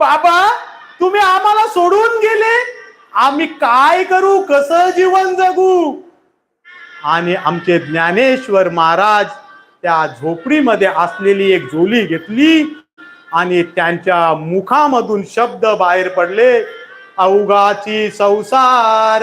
बाबा तुम्ही आम्हाला सोडून गेले. आम्ही काय करू? कसं जीवन जगू? आणि आमचे ज्ञानेश्वर महाराज त्या झोपडीमध्ये असलेली एक झोली घेतली आणि त्यांच्या मुखामधून शब्द बाहेर पडले अवघाची संसार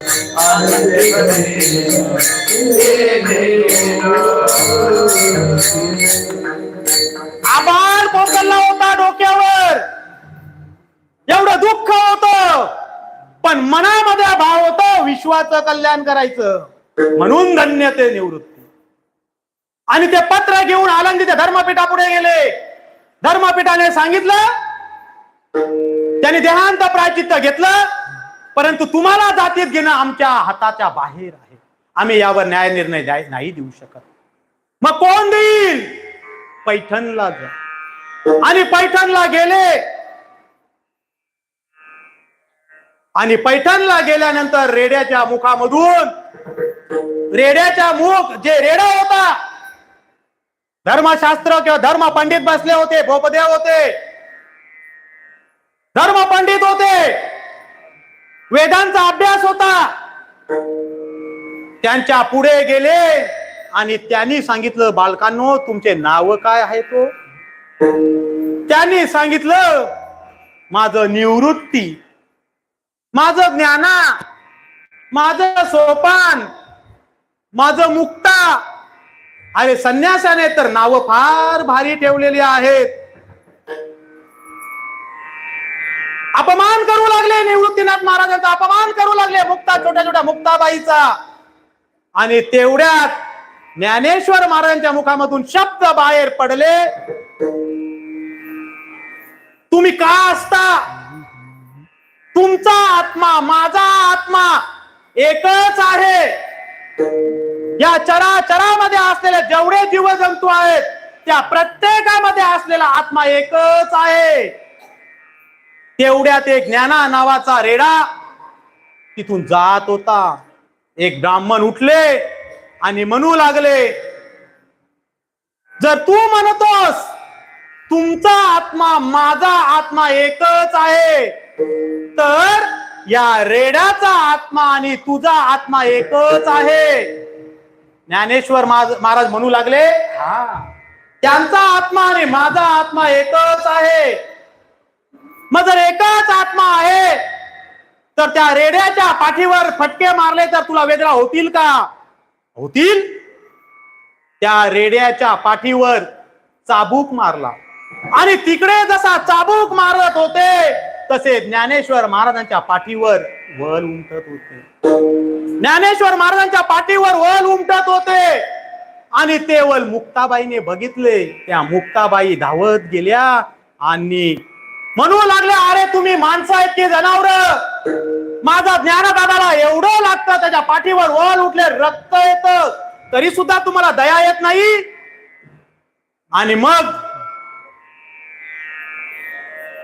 आभार पोचला होता डोक्यावर. एवढं दुःख होत पण मनामध्ये भाव होतो विश्वाचं कल्याण करायचं. म्हणून धन्य ते निवृत्ती. आणि ते पत्र घेऊन आनंदी ते धर्मपीठापुढे गेले. धर्मपीठाने सांगितलं त्यांनी देहांत प्राचित्य घेतलं परंतु तुम्हाला जातीत घेणं आमच्या हाताच्या बाहेर आहे. आम्ही यावर न्याय निर्णय नाही देऊ शकत. मग कोण देईल? पैठणला जा. आणि पैठणला गेले. आणि पैठणला गेल्यानंतर रेड्याच्या मुखामधून रेड्याच्या मुख जे रेडा होता धर्मशास्त्र किंवा धर्म पंडित बसले होते भोपदेव होते. धर्म पंडित होते. वेदांचा अभ्यास होता. त्यांच्या पुढे गेले आणि त्यांनी सांगितलं बालकांनो तुमचे नाव काय आहे तो? त्यांनी सांगितलं माझं निवृत्ती माझं ज्ञाना माझं सोपान माझं मुक्ता. अरे संन्यासाने तर नाव फार भारी ठेवलेली आहेत. अपमान करू लागले निवृत्तीनाथ महाराजांचा. अपमान करू लागले मुक्ता छोट्या छोट्या मुक्ताबाईचा. आणि तेवढ्यात ज्ञानेश्वर महाराजांच्या मुखामधून शब्द बाहेर पडले. तुम्ही का असता? तुमचा आत्मा माझा आत्मा एकच आहे. या चराचरामध्ये असलेले जेवढे जीवजंतू आहेत त्या प्रत्येकामध्ये असलेला आत्मा एकच आहे. तेवढ्यात एक ज्ञाना नावाचा रेडा तिथून जात होता. एक ब्राह्मण उठले आणि म्हणू लागले जर तू म्हणतोस तुमचा आत्मा माझा आत्मा एकच आहे तर या रेड्याचा आत्मा आणि तुझा आत्मा एकच आहे. ज्ञानेश्वर महाराज म्हणू लागले हा त्यांचा आत्मा आणि माझा आत्मा एकच आहे. मग जर एकच आत्मा आहे. तर त्या रेड्याच्या पाठीवर फटके मारले तर तुला वेदना होतील का? होतील? त्या रेड्याच्या पाठीवर चाबूक मारला. आणि तिकडे जसा चाबूक मारत होते तसे ज्ञानेश्वर महाराजांच्या पाठीवर वल उमटत होते. ज्ञानेश्वर महाराजांच्या पाठीवर वल उमटत होते. आणि ते वल मुक्ताबाईने बघितले. त्या मुक्ताबाई धावत गेल्या आणि म्हणू लागले अरे तुम्ही माणसं आहेत की जनावर? माझा ज्ञानदादाला एवढं लागतं त्याच्या पाठीवर वळ उठले रक्त येत. तरी सुद्धा तुम्हाला दया येत नाही? आणि मग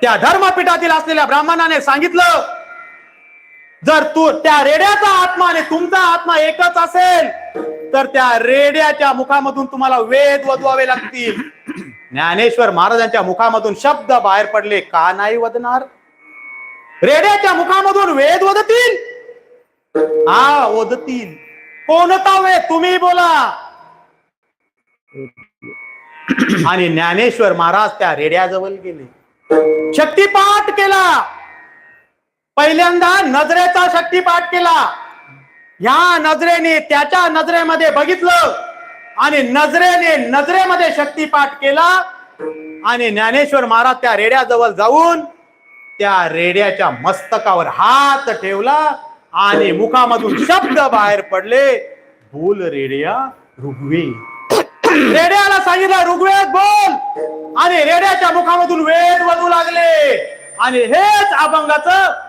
त्या धर्मपीठातील असलेल्या ब्राह्मणाने सांगितलं जर तू त्या रेड्याचा आत्मा आणि तुमचा आत्मा एकच असेल तर त्या रेड्याच्या मुखामधून तुम्हाला वेद वधवावे लागतील. ज्ञानेश्वर महाराजांच्या मुखामधून शब्द बाहेर पडले का नाही वदणार रेड्याच्या मुखामधून वेद वदतील हा वदतील कोणता वेद? तुम्ही बोला. आणि ज्ञानेश्वर महाराज त्या रेड्याजवळ गेले. शक्तिपाठ केला. पहिल्यांदा नजरेचा शक्तिपाठ केला. ह्या नजरेने त्याच्या नजरेमध्ये बघितलं. आणि नजरेने नजरेमध्ये शक्तिपाठ केला आणि ज्ञानेश्वर महाराज त्या रेड्याजवळ जाऊन त्या रेड्याच्या मस्तकावर हात ठेवला आणि मुखामधून शब्द बाहेर पडले बोल रेड्या रुग्वे. रेड्याला सांगितलं ऋग्वेद बोल. आणि रेड्याच्या मुखामधून वेद बनू लागले. आणि हेच अभंगाचं